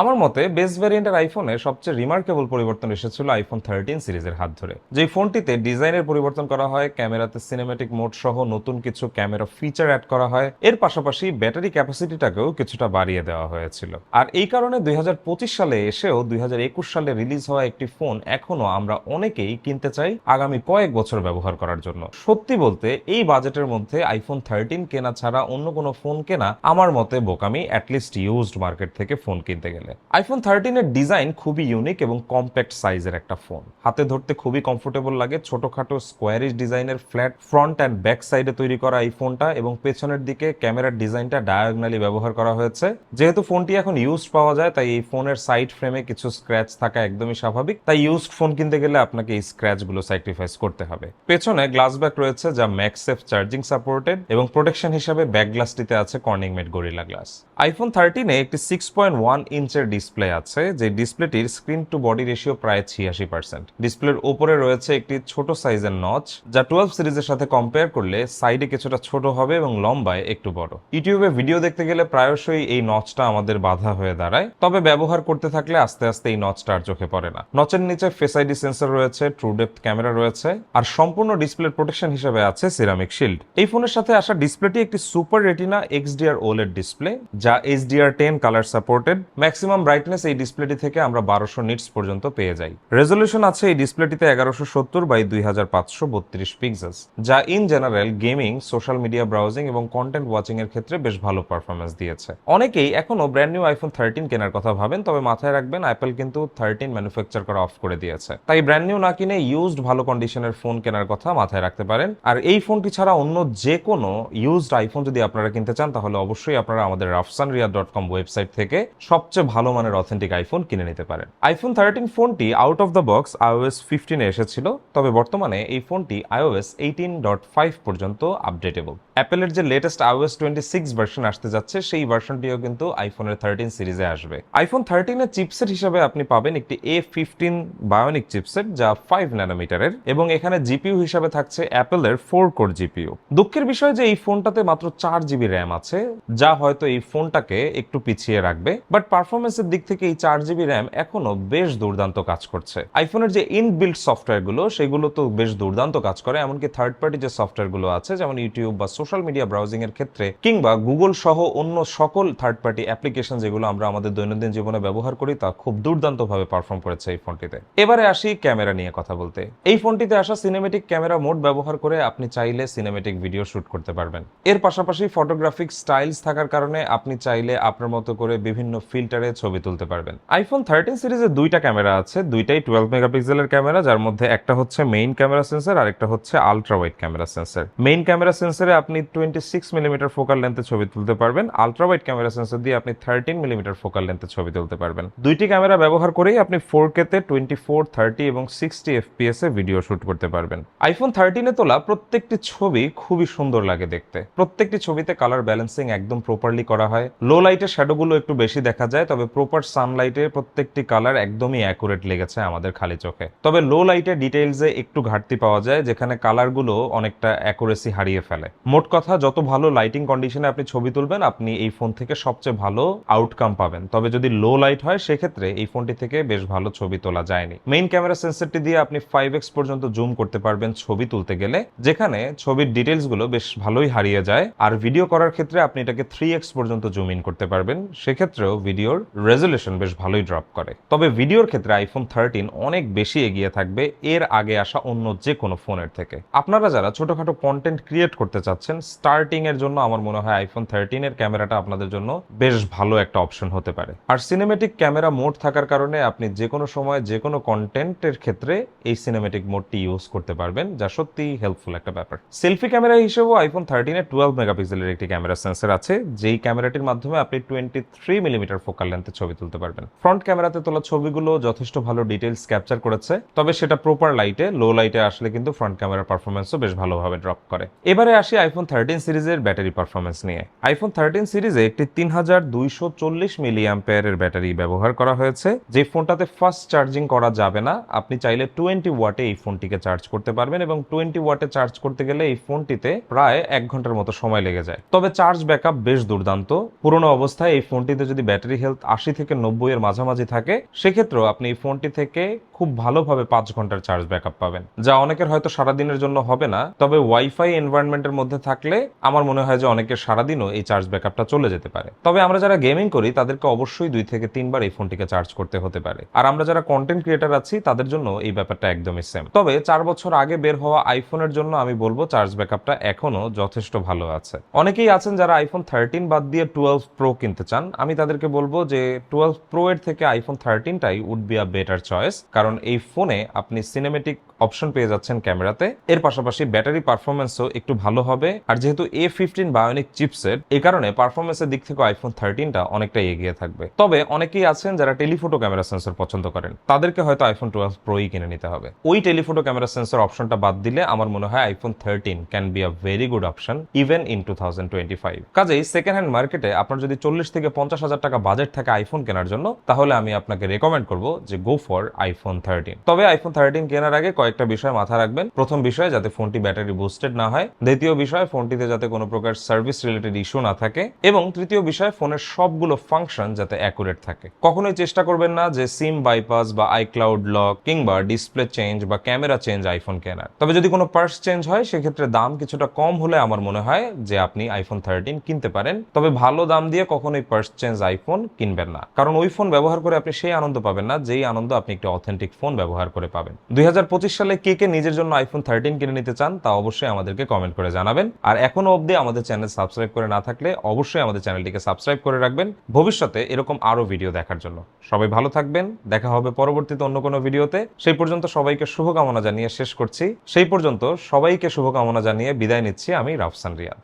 আমার মতে বেস্ট ভ্যারিয়েন্টের আইফোনে সবচেয়ে রিমার্কেবল পরিবর্তন এসেছিল আইফোন থার্টিন সিরিজের হাত ধরে। যে ফোনটিতে ডিজাইনের পরিবর্তন করা হয়, ক্যামেরাতে সিনেমেটিক মোড সহ নতুন কিছু ক্যামেরা ফিচার অ্যাড করা হয়, এর পাশাপাশি ব্যাটারি ক্যাপাসিটিটাকেও কিছুটা বাড়িয়ে দেওয়া হয়েছিল। আর এই কারণে দুই হাজার পঁচিশ সালে এসেও দুই হাজার একুশ সালে রিলিজ হওয়া একটি ফোন এখনও আমরা অনেকেই কিনতে চাই আগামী কয়েক বছর ব্যবহার করার জন্য। সত্যি বলতে, এই বাজেটের মধ্যে আইফোন থার্টিন কেনা ছাড়া অন্য কোনো ফোন কেনা আমার মতে বোকামি অ্যাটলিস্ট ইউজড মার্কেট থেকে ফোন কিনতে গেলে। আইফোন থার্টিনের ডিজাইন খুবই ইউনিক এবং কম্প্যাক্ট সাইজের একটা ফোন হাতে ধরতে খুবই কমফোর্টেবল লাগে, ছোটখাটো স্কোয়ারিশ ডিজাইনের ফ্ল্যাট ফ্রন্ট অ্যান্ড ব্যাক সাইডে তৈরি করা এই ফোনটা এবং পেছনের দিকে ক্যামেরার ডিজাইনটা ডায়াগনালি ব্যবহার করা হয়েছে। যেহেতু ফোনটি এখন ইউজড পাওয়া যায়, তাই এই ফোনের সাইড ফ্রেমে কিছু স্ক্র্যাচ থাকা একদমই স্বাভাবিক। তাই ইউজড ফোন কিনতে গেলে আপনাকে এই স্ক্র্যাচগুলো স্যাক্রিফাইস করতে হবে। পেছনে গ্লাস ব্যাক রয়েছে যা ম্যাক্সেফ চার্জিং সাপোর্টেড এবং প্রোটেকশন হিসাবে ব্যাক গ্লাসটিতে আছে Corning made Gorilla Glass iPhone থার্টিনে একটি সিক্স পয়েন্ট ওয়ান ইঞ্চের ডিসপ্লে আছে, যে ডিসপ্লেটির স্ক্রিন টু বডি রেশিও প্রায় ছিয়াশি পার্সেন্ট ডিসপ্লের উপরে রয়েছে একটি ছোট সাইজের নচ যা টুয়েলভ সিরিজের সাথে কম্পেয়ার করলে সাইডে কিছুটা ছোট হবে এবং লম্বায় একটু বড়। ইউটিউবে ভিডিও দেখতে গেলে প্রায়শই এই নচটা আমাদের বাধা হয়ে দাঁড়ায়, তবে ব্যবহার করতে থাকলে আস্তে আস্তে এই নচটা আর চোখে পড়ে না। নচের নিচে ফেস আইডি সেন্সর রয়েছে ট্রু ডেপথ ক্যামেরা রয়েছে, আর সম্পূর্ণ ডিসপ্লের প্রোটেকশন হিসেবে আছে সিরামিক শিল্ড এই ফোনের সাথে আসা ডিসপ্লেটি একটি super retina XDR OLED display যা HDR ten colour supported maximum brightness এই ডিসপ্লেটি থেকে আমরা বারোশো নিটস পর্যন্ত পেয়ে যাই। রেজলিউশন আছে এই ডিসপ্লেটিতে এগারোশো সত্তর বাই দুই হাজার পাঁচশো বত্রিশ পিক্সেলস যা in general gaming social media browsing এবং কন্টেন্ট ওয়াচিং এর ক্ষেত্রে বেশ ভালো পারফরমেন্স দিয়েছে। অনেকেই এখনও ব্র্যান্ড নিউ আইফোন থার্টিন কেনার কথা ভাবেন, তবে মাথায় রাখবেন অ্যাপেল কিন্তু থার্টিন ম্যানুফ্যাকচার করা অফ করে দিয়েছে। তাই ব্র্যান্ড নিউ না কিনে ইউজড ভালো কন্ডিশনের ফোন কেনার কথা মাথায় রাখতে পারেন। আর এই ফোনটি ছাড়া অন্য যে কোনো ইউজড আইফোন যদি আপনারা কিনতে চান, তাহলে অবশ্যই আপনারা আমাদের Rafsan Riya dot com website থেকে সবচেয়ে ভালো মানের অথেন্টিক আইফোন কিনে নিতে পারেন। আইফোন থার্টিন ফোনটি out of the box iOS ফিফটিনে এসেছিল, তবে বর্তমানে এই ফোনটি আইওএস এইটিন ডট ফাইভ পর্যন্ত আপডেটেবল অ্যাপেলের যে latest iOS twenty six version আসতে যাচ্ছে, সেই ভার্সনটিও কিন্তু আইফোনের থার্টিন সিরিজে আসবে। আইফোন থার্টিনের চিপসেট হিসাবে আপনি পাবেন একটি এ ফিফটিন বায়োনিক চিপসেট যা ফাইভ ন্যানোমিটারের এবং এখানে জিপিইউ হিসাবে থাকছে অ্যাপেলের ফোর কোর জিপিইউ দুঃখের বিষয় যে এই ফোনটাতে মাত্র চার জিবি র্যাম আছে, যা হয়তো এই ফোনটাকে একটু পিছিয়ে রাখবে বাট পারফরমেন্সের দিক থেকে এই চার জিবি র্যাম এখনও বেশ দুর্দান্ত কাজ করছে। আইফোনের যে ইনবিল্ট সফটওয়্যারগুলো সেগুলো তো বেশ দুর্দান্ত কাজ করে। এমনকি থার্ড পার্টি যে সফটওয়্যারগুলো আছে, যেমন ইউটিউব বা সোশ্যাল মিডিয়া ব্রাউজিং এর ক্ষেত্রে, কিংবা গুগল সহ অন্য সকল থার্ড পার্টি অ্যাপ্লিকেশন যেগুলো আমরা আমাদের দৈনন্দিন জীবনে ব্যবহার করি, তা খুব দুর্দান্তভাবে পারফর্ম করেছে এই ফোনটিতে। এবারে আসি ক্যামেরা নিয়ে কথা বলতে। এই ফোনটিতে আসা সিনেমেটিক ক্যামেরা মোড ব্যবহার করে আপনি চাইলে সিনেমেটিক ভিডিও শুট করতে পারবেন। এর পাশাপাশি ফটোগ্রাফিক স্টাইলস থাকার কারণে আপনি চাইলে আপনার মতো করে বিভিন্ন ফিল্টারে ছবি তুলতে পারবেন। আইফোন থার্টিন সিরিজে দুইটা ক্যামেরা আছে, দুইটাই টুয়েলভ মেগাপিক্সেলের ক্যামেরা, যার মধ্যে একটা হচ্ছে মেইন ক্যামেরা সেন্সর আর একটা হচ্ছে ultra wide camera sensor main camera সেন্সরে আপনি টোয়েন্টি সিক্স মিলিমিটার ফোকাল লেন্থে ছবি তুলতে পারবেন আলট্রা ওয়াইড ক্যামেরা সেন্সর দিয়ে আপনি থার্টিন মিলিমিটার ফোকাল লেন্থে ছবি তুলতে পারবেন। দুইটি ক্যামেরা ব্যবহার করেই আপনি ফোর কেতে টোয়েন্টি ফোর থার্টি এবং সিক্সটি এফপিএস এ ভিডিও শুট করতে পারবেন। আইফোন থার্টিনে তোলা প্রত্যেকটি ছবি খুবই সুন্দর লাগে দেখতে। প্রত্যেকটি ছবিতে কালার ব্যালেন্সিং একদম প্রপারলি করা হয়। লো লাইটে শ্যাডোগুলো একটু বেশি দেখা যায় তবে প্রপার সানলাইটে প্রত্যেকটি কালার একদমই অ্যাকুরেট লেগেছে আমাদের খালি চোখে। তবে লো লাইটে ডিটেইলসে একটু ঘাটতি পাওয়া যায়, যেখানে কালারগুলো অনেকটা অ্যাকুরেসি হারিয়ে ফেলে। মোট কথা, যত ভালো লাইটিং কন্ডিশনে আপনি ছবি তুলবেন, আপনি এই ফোন থেকে সবচেয়ে ভালো আউটকাম পাবেন। তবে যদি লো লাইট হয়, সেক্ষেত্রে এই ফোনটি থেকে বেশ ভালো ছবি তোলা যায়নি। মেইন ক্যামেরা সেন্সরটি দিয়ে আপনি ফাইভ এক্স পর্যন্ত জুম করতে পারবেন ছবি তুলতে গেলে, যেখানে ছবির ডিটেলসগুলো বেশ ভালোই হারিয়ে যায়। আর ভিডিও করার ক্ষেত্রে আপনি এটাকে থ্রি এক্স পর্যন্ত জুম ইন করতে পারবেন। সেক্ষেত্রেও ভিডিওর রেজলিউশন বেশ ভালোই ড্রপ করে। তবে ভিডিওর ক্ষেত্রে আইফোন থার্টিন অনেক বেশি এগিয়ে থাকবে এর আগে আসা অন্য যে কোনো ফোনের থেকে। আপনারা যারা ছোটখাটো কন্টেন্ট ক্রিয়েট করতে চাচ্ছেন স্টার্টিং এর জন্য আমার মনে হয় আইফোন থার্টিন এর ক্যামেরাটা আপনাদের জন্য বেশ ভালো একটা অপশন হতে পারে। আর সিনেমেটিক ক্যামেরা মোড থাকার কারণে আপনি যে কোনো সময় যে কোনো কন্টেন্টের ক্ষেত্রে এই সিনেমেটিক মোডটি ইউজ করতে পারবেন, যা সত্যি হেল্পফুল একটা ব্যাপার। সেলফি ক্যামেরা হিসেবেও আইফোন থার্টিনে টুয়েলভ মেগাপিক্সেলের একটি ক্যামেরা সেন্সর আছে, যেই ক্যামেরাটির মাধ্যমে আপনি টোয়েন্টি থ্রি মিলিমিটার ফোকাল লেন্থে ছবি তুলতে পারবেন। ফ্রন্ট ক্যামেরাতে তোলা ছবিগুলো যথেষ্ট ভালো ডিটেলস ক্যাপচার করেছে, তবে সেটা প্রপার লাইটে লো লাইটে আসলে কিন্তু ফ্রন্ট ক্যামেরার পারফরমেন্সও বেশ ভালোভাবে ড্রপ করে। এবারে আসি আইফোন থার্টিন সিরিজের ব্যাটারি পারফরমেন্স নিয়ে। আইফোন থার্টিন সিরিজে একটি তিন হাজার দুইশো চল্লিশ মিলি অ্যাম্পেয়ারের ব্যাটারি ব্যবহার করা হয়েছে, যে ফোনটাতে ফাস্ট চার্জিং করা যাবে না। আপনি চাইলে টোয়েন্টি ওয়াটে এই ফোনটিকে চার্জ করতে পারবেন এবং টোয়েন্টি ওয়াটে চার্জ করতে গেলে এই ফোনটিতে প্রায় এক ঘণ্টার মতো সময় লেগে যায়। তবে চার্জ ব্যাকআপ বেশ দুর্দান্ত। পুরোনো অবস্থায় এই ফোনটিতে যদি ব্যাটারি হেলথ আশি থেকে নব্বই এর মাঝামাঝি থাকে, সেক্ষেত্রেও আপনি এই ফোনটি থেকে খুব ভালোভাবে পাঁচ ঘণ্টার চার্জ ব্যাকআপ পাবেন। যা অনেকের হয়তো সারাদিনের জন্য হবে না, তবে ওয়াইফাই এনভায়রনমেন্টের মধ্যে থাকলে আমার মনে হয় যে অনেকের সারাদিনও এই চার্জ ব্যাকআপটা চলে যেতে পারে। তবে আমরা যারা গেমিং করি, তাদেরকে অবশ্যই দুই থেকে তিনবার এই ফোনটিকে চার্জ করতে হতে পারে। আর আমরা যারা কন্টেন্ট ক্রিয়েটার আছি, তাদের জন্য এই ব্যাপারটা একদমই সেম তবে চার বছর আগে বের হওয়া আইফোনের জন্য আমি বলব চার্জ ব্যাকআপটা এখনও যথেষ্ট ভালো আছে। অনেকেই আছেন যারা আইফোন থার্টিন বাদ দিয়ে টুয়েলভ প্রো কিনতে চান। আমি তাদেরকে বলব যে টুয়েলভ প্রো এর থেকে iPhone থার্টিনটাই would be a better choice কারণ এই ফোনে আপনি সিনেমেটিক অপশন পেয়ে যাচ্ছেন ক্যামেরাতে। এর পাশাপাশি ব্যাটারি পারফরমেন্সও একটু ভালো হবে। আর যেহেতু এ ফিফটিন বায়োনিক চিপসেট এই কারণে পারফরমেন্সের দিক থেকে আইফোন থার্টিনটা অনেকটা এগিয়ে থাকবে। তবে অনেকেই আছেন যারা টেলিফোটো ক্যামেরা সেন্সর পছন্দ করেন। তাদেরকে হয়তো আইফোন টুয়েলভ প্রোই কিনে নিতে হবে। ওই টেলিফোটো ক্যামেরা সেন্সর অপশনটা বাদ দিলে আমার মনে হয় iPhone thirteen can be a very good option even in two thousand twenty five কাজেই সেকেন্ড হ্যান্ড মার্কেটে আপনার যদি চল্লিশ থেকে পঞ্চাশ হাজার টাকা বাজেট থাকে আইফোন কেনার জন্য, তাহলে আমি আপনাকে রেকমেন্ড করব যে গো ফর আইফোন থার্টিন তবে আইফোন থার্টিন কেনার আগে কয়েকটা বিষয় মাথায় রাখবেন। প্রথম বিষয়, যাতে ফোনটি ব্যাটারি বুস্টেড না হয়। দ্বিতীয় বিষয়, ফোনটিতে যাতে কোনো প্রকার সার্ভিস রিলেটেড ইস্যু না থাকে। এবং তৃতীয় বিষয়, ফোনের সবগুলো ফাংশন যাতে অ্যাকুরেট থাকে। কখনোই চেষ্টা করবেন না যে সিম বাইপাস বা আইক্লাউড লক কিংবা ডিসপ্লে চেঞ্জ বা ক্যামেরা চেঞ্জ আইফোন কেনার। তবে যদি কোনো পার্স চেঞ্জ হয়, সেক্ষেত্রে দাম কিছুটা কম হলে আমার মনে হয় যে আপনি আইফোন থার্টিন কিনতে পারেন। তবে ভালো দাম দিয়ে কখনোই পার্স চেঞ্জ আইফোন কিনবেন না। কারণ ওই ফোন ব্যবহার করে আপনি সেই আনন্দ পাবেন না, যেই আনন্দ আপনি একটি অথেন্টিক ফোন ব্যবহার করে পাবেন। দুই হাজার পঁচিশ সালে কে কে নিজের জন্য আইফোন থার্টিন কিনে নিতে চান তা অবশ্যই আমাদেরকে কমেন্ট করে জানাবেন। আর এখনও অবধি আমাদের চ্যানেল সাবস্ক্রাইব করে না থাকলে অবশ্যই আমাদের চ্যানেলটিকে সাবস্ক্রাইব করে রাখবেন ভবিষ্যতে এরকম আরও ভিডিও দেখার জন্য। সবাই ভালো থাকবেন, দেখা হবে পরবর্তীতে অন্য কোনো ভিডিওতে সেই পর্যন্ত সবাইকে শুভকামনা জানিয়ে শেষ করছি। সেই পর্যন্ত সবাইকে শুভকামনা জানিয়ে বিদায় নিচ্ছি আমি রাফসান রিয়াদ।